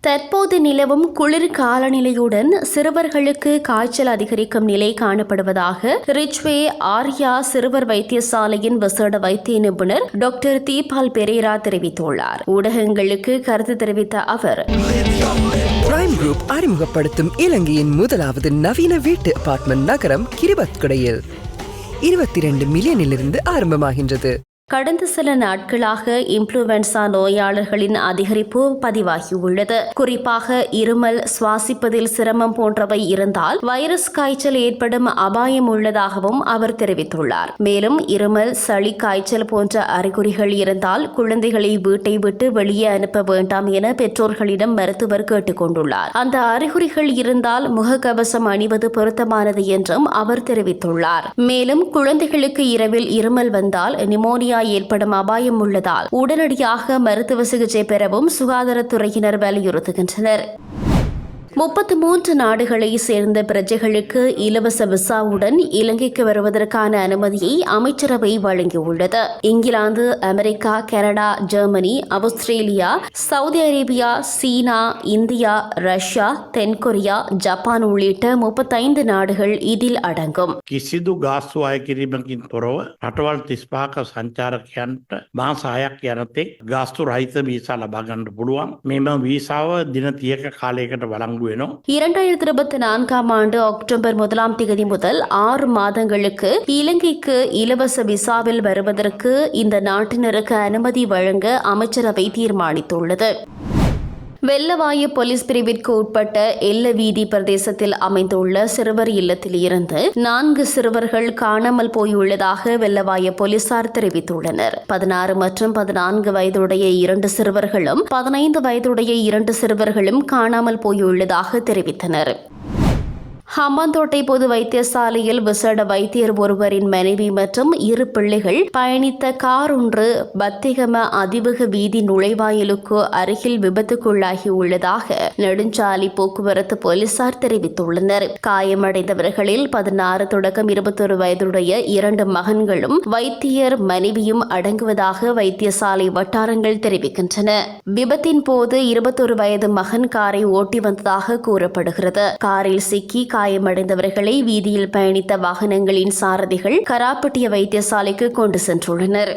தற்போது நிலவும் குளிர் காலநிலையுடன் சிறுவர்களுக்கு காய்ச்சல் அதிகரிக்கும் நிலை காணப்படுவதாக ரிச்வே ஆர்யா சிறுவர் வைத்தியசாலையின் விசேட வைத்திய நிபுணர் டாக்டர் தீபால் பெரேரா தெரிவித்துள்ளார். ஊடகங்களுக்கு கருத்து தெரிவித்த அவர் பிரைம் குரூப் அறிமுகப்படுத்தும் இலங்கையின் முதலாவது நவீன வீட்டு அபார்ட்மெண்ட் நகரம் கிரிபத்குடையில். இருபத்தி ரெண்டு மில்லியனிலிருந்து ஆரம்பமாகின்றது. கடந்த சில நாட்களாக இன்ஃப்ளூவன்சா நோயாளர்களின் அதிகரிப்பு பதிவாகியுள்ளது. குறிப்பாக இருமல் சுவாசிப்பதில் சிரமம் போன்றவை இருந்தால் வைரஸ் காய்ச்சல் ஏற்படும் அபாயம் உள்ளதாகவும் அவர் தெரிவித்துள்ளார். மேலும் இருமல் சளி காய்ச்சல் போன்ற அறிகுறிகள் இருந்தால் குழந்தைகளை வீட்டை விட்டு வெளியே அனுப்ப வேண்டாம் என பெற்றோர்களிடம் மருத்துவர் கேட்டுக் கொண்டுள்ளார். அந்த அறிகுறிகள் இருந்தால் முகக்கவசம் அணிவது பொருத்தமானது என்றும் அவர் தெரிவித்துள்ளார். மேலும் குழந்தைகளுக்கு இரவில் இருமல் வந்தால் நிமோனியா ஏற்படும் அபாயம் உள்ளதால் உடனடியாக மருத்துவ சிகிச்சை பெறவும் சுகாதாரத்துறையினர் வலியுறுத்துகின்றனர். முப்பத்து மூன்று நாடுகளை சேர்ந்த பிரஜைகளுக்கு இலவச விசாவுடன் இலங்கைக்கு வருவதற்கான அனுமதியை அமைச்சரவை வழங்கியுள்ளது England America Canada Germany Australia Saudi Arabia China India Russia தென்கொரியா ஜப்பான் உள்ளிட்ட முப்பத்தைந்து நாடுகள் இதில் அடங்கும் කිසිදු ගාස්තු අය කිරීමකින් තොරව රටවල් තිස්පාක සංචාරකයන්ට මාස හයක් යනතෙක් ගාස්තු රහිත වීසා ලබාගන්නට පුළුවන් මෙම වීසාව දින තියක කාලයකට වලංගු வேணும். இரண்டாயிரத்தி இருபத்தி நான்காம் ஆண்டு அக்டோபர் முதலாம் தேதி முதல் ஆறு மாதங்களுக்கு இலங்கைக்கு இலவச விசாவில் வருவதற்கு இந்த நாட்டினருக்கு அனுமதி வழங்க அமைச்சரவை தீர்மானித்துள்ளது. வெள்ளவாயு போலீஸ் பிரிவிற்கு உட்பட்ட எல்ல வீதி பிரதேசத்தில் அமைந்துள்ள சிறுவர் இல்லத்தில் இருந்து நான்கு சிறுவர்கள் காணாமல் போயுள்ளதாக வெள்ளவாய போலீசார் தெரிவித்துள்ளனர். பதினாறு மற்றும் பதினான்கு வயதுடைய இரண்டு சிறுவர்களும் பதினைந்து வயதுடைய இரண்டு சிறுவர்களும் காணாமல் போயுள்ளதாக தெரிவித்தனர். ஹம்பாந்தோட்டை பொது வைத்தியசாலையில் விசேட வைத்தியர் ஒருவரின் மனைவி மற்றும் இரு பிள்ளைகள் பயணித்த கார் ஒன்று பத்திகம அதிவேக வீதி நுழைவாயிலுக்கு அருகில் விபத்துக்குள்ளாகி உள்ளதாக நெடுஞ்சாலை போக்குவரத்து போலீசார் தெரிவித்துள்ளனர். காயமடைந்தவர்களில் பதினாறு தொடக்கம் இருபத்தொரு வயதுடைய இரண்டு மகன்களும் வைத்தியர் மனைவியும் அடங்குவதாக வைத்தியசாலை வட்டாரங்கள் தெரிவிக்கின்றன. விபத்தின் போது இருபத்தொரு வயது மகன் காரை ஓட்டி வந்ததாக கூறப்படுகிறது. காரில் சிக்கி காயமடைந்தவர்களை வீதியில் பயணித்த வாகனங்களின் சாரதிகள் கராப்பட்டிய வைத்தியசாலைக்கு கொண்டு சென்றுள்ளனர்.